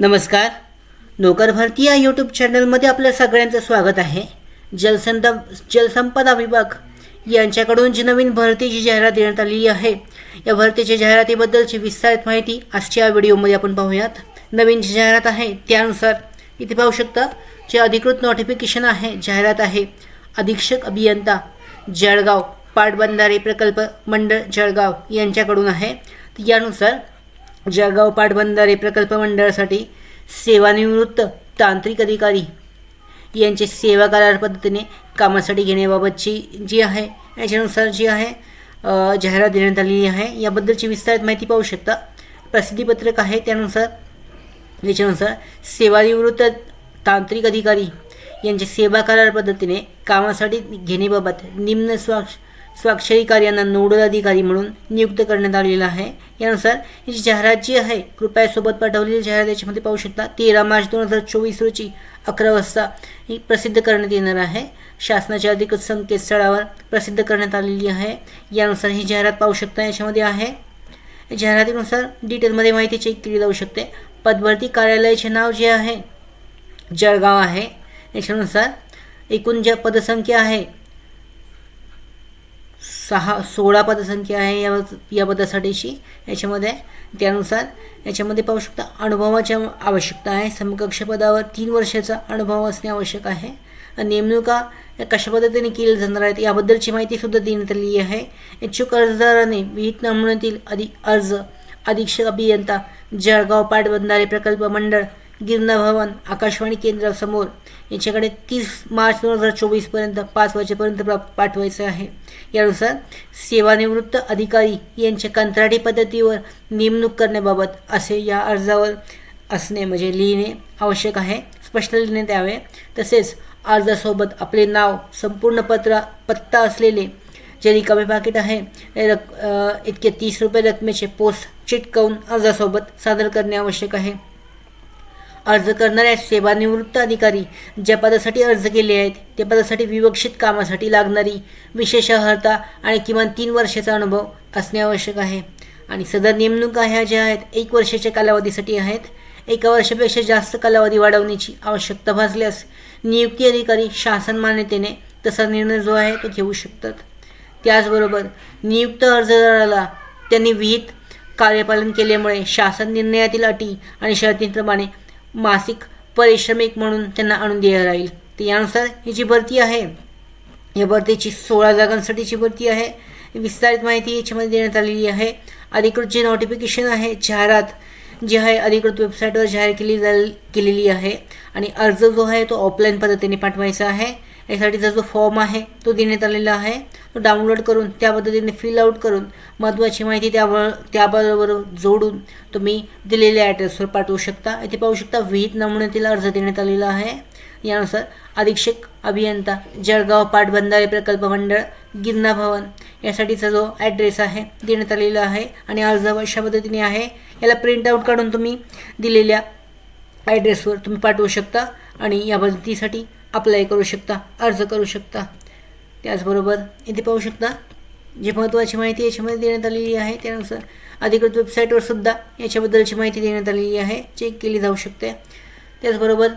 नमस्कार. नोकर भरती या यूट्यूब चॅनलमध्ये आपल्या सगळ्यांचं स्वागत आहे. जलसंद जलसंपदा विभाग यांच्याकडून जी नवीन भरतीची जाहिरात देण्यात आलेली आहे या भरतीच्या जाहिरातीबद्दलची विस्तारित माहिती आजच्या व्हिडिओमध्ये आपण पाहूयात. नवीन जी जाहिरात आहे त्यानुसार इथे पाहू शकता जे अधिकृत नोटिफिकेशन आहे जाहिरात आहे अधीक्षक अभियंता जळगाव पाटबंधारे प्रकल्प मंडळ जळगाव यांच्याकडून आहे. यानुसार जळगाव पाटबंधारे प्रकल्प मंडळासाठी सेवानिवृत्त तांत्रिक अधिकारी. यांचे सेवा करार पद्धतीने कामासाठी घेण्याबाबतची जी आहे याच्यानुसार जी आहे जाहिरात देण्यात आलेली आहे याबद्दलची विस्तारित माहिती पाहू शकता. प्रसिद्धीपत्रक आहे त्यानुसार याच्यानुसार सेवानिवृत्त तांत्रिक अधिकारी यांचे सेवा करार पद्धतीने कामासाठी घेण्याबाबत निम्न स्वाक्ष स्वाक्षरीकार यांना नोडल अधिकारी म्हणून नियुक्त करण्यात आलेला आहे. यानुसार ही जाहिरात जी आहे कृपया सोबत पाठवलेली जाहिरात याच्यामध्ये पाहू शकता तेरा मार्च दोन हजार चोवीस रोजी अकरा वाजता ही प्रसिद्ध करण्यात येणार आहे. शासनाच्या अधिकृत संकेतस्थळावर प्रसिद्ध करण्यात आलेली आहे. यानुसार ही जाहिरात पाहू शकता याच्यामध्ये आहे. जाहिरातीनुसार डिटेलमध्ये माहिती चेक केली जाऊ शकते. पदभरती कार्यालयाचे नाव जे आहे जळगाव आहे. याच्यानुसार एकूण ज्या पदसंख्या आहे सहा सोळा पदसंख्या आहे या या पदासाठीची याच्यामध्ये त्यानुसार याच्यामध्ये पाहू शकता अनुभवाच्या आवश्यकता आहे. समकक्ष पदावर तीन वर्षाचा अनुभव असणे आवश्यक आहे. नेमणुका या कशा पद्धतीने केल्या जाणार आहेत याबद्दलची माहितीसुद्धा देण्यात आलेली आहे. इच्छुक अर्जदाराने विहित नमुन्यातील अधिक अर्ज अधीक्षक अभियंता जळगाव पाटबंधारे प्रकल्प मंडळ गिरणा भवन आकाशवाणी केंद्रासमोर यांच्याकडे तीस मार्च दोन हजार चोवीसपर्यंत पाच वाजेपर्यंत पा पाठवायचं आहे. यानुसार सेवानिवृत्त अधिकारी यांच्या कंत्राटी पद्धतीवर नेमणूक करण्याबाबत असे या अर्जावर असणे म्हणजे लिहिणे आवश्यक आहे. स्पष्ट लिहिण्यात यावे तसेच अर्जासोबत आपले नाव संपूर्ण पत्र पत्ता असलेले जे रिकामे पाकिट आहे रक इतके तीस रुपये रकमेचे पोस्ट चिटकवून अर्जासोबत सादर करणे आवश्यक आहे. अर्ज करणाऱ्या सेवानिवृत्त अधिकारी ज्या पदासाठी अर्ज केले आहेत त्या पदासाठी विवक्षित कामासाठी लागणारी विशेष अर्हता आणि किमान तीन वर्षाचा अनुभव असणे आवश्यक आहे. आणि सदर नेमणुका ह्या ज्या आहेत एक वर्षाच्या कालावधीसाठी आहेत. एका वर्षापेक्षा जास्त कालावधी वाढवण्याची आवश्यकता भासल्यास नियुक्ती अधिकारी शासन मान्यतेने तसा निर्णय जो आहे तो घेऊ शकतात. त्याचबरोबर नियुक्त अर्जदाराला त्यांनी विहित कार्यपालन केल्यामुळे शासन निर्णयातील अटी आणि शर्तींप्रमाणे मासिक परिश्रमिक म्हणून त्यांना आणून दिलं राहील. तर यानुसार ही जी भरती आहे. या भरतीची सोळा जागांसाठीची भरती आहे. विस्तारित माहिती याच्यामध्ये देण्यात आलेली आहे. अधिकृत जे नोटिफिकेशन आहे जाहिरात जी आहे अधिकृत वेबसाईटवर जाहीर केली जा केलेली आहे. आणि अर्ज जो आहे तो ऑफलाईन पद्धतीने पाठवायचा आहे. यासाठीचा जो फॉर्म आहे तो देण्यात आलेला आहे तो डाउनलोड करून त्या पद्धतीने फिल आउट करून महत्त्वाची माहिती त्यावर त्याबरोबर जोडून तुम्ही दिलेल्या ॲड्रेसवर पाठवू शकता. इथे पाहू शकता विहित नमुन्यातील अर्ज देण्यात आलेला आहे. यानुसार अधीक्षक अभियंता जळगाव पाटबंधारे प्रकल्प मंडळ गिरणा भवन यासाठीचा जो ॲड्रेस आहे देण्यात आलेला आहे आणि अर्ज अशा पद्धतीने आहे. याला प्रिंट आऊट काढून तुम्ही दिलेल्या ॲड्रेसवर तुम्ही पाठवू शकता आणि या पद्धतीसाठी अप्लाय करू शकता अर्ज करू शकता. त्याचबरोबर इथे पाहू शकता जी महत्त्वाची माहिती याच्यामध्ये देण्यात आलेली आहे त्यानुसार अधिकृत वेबसाईटवर सुद्धा याच्याबद्दलची माहिती देण्यात आलेली आहे चेक केली जाऊ शकते. त्याचबरोबर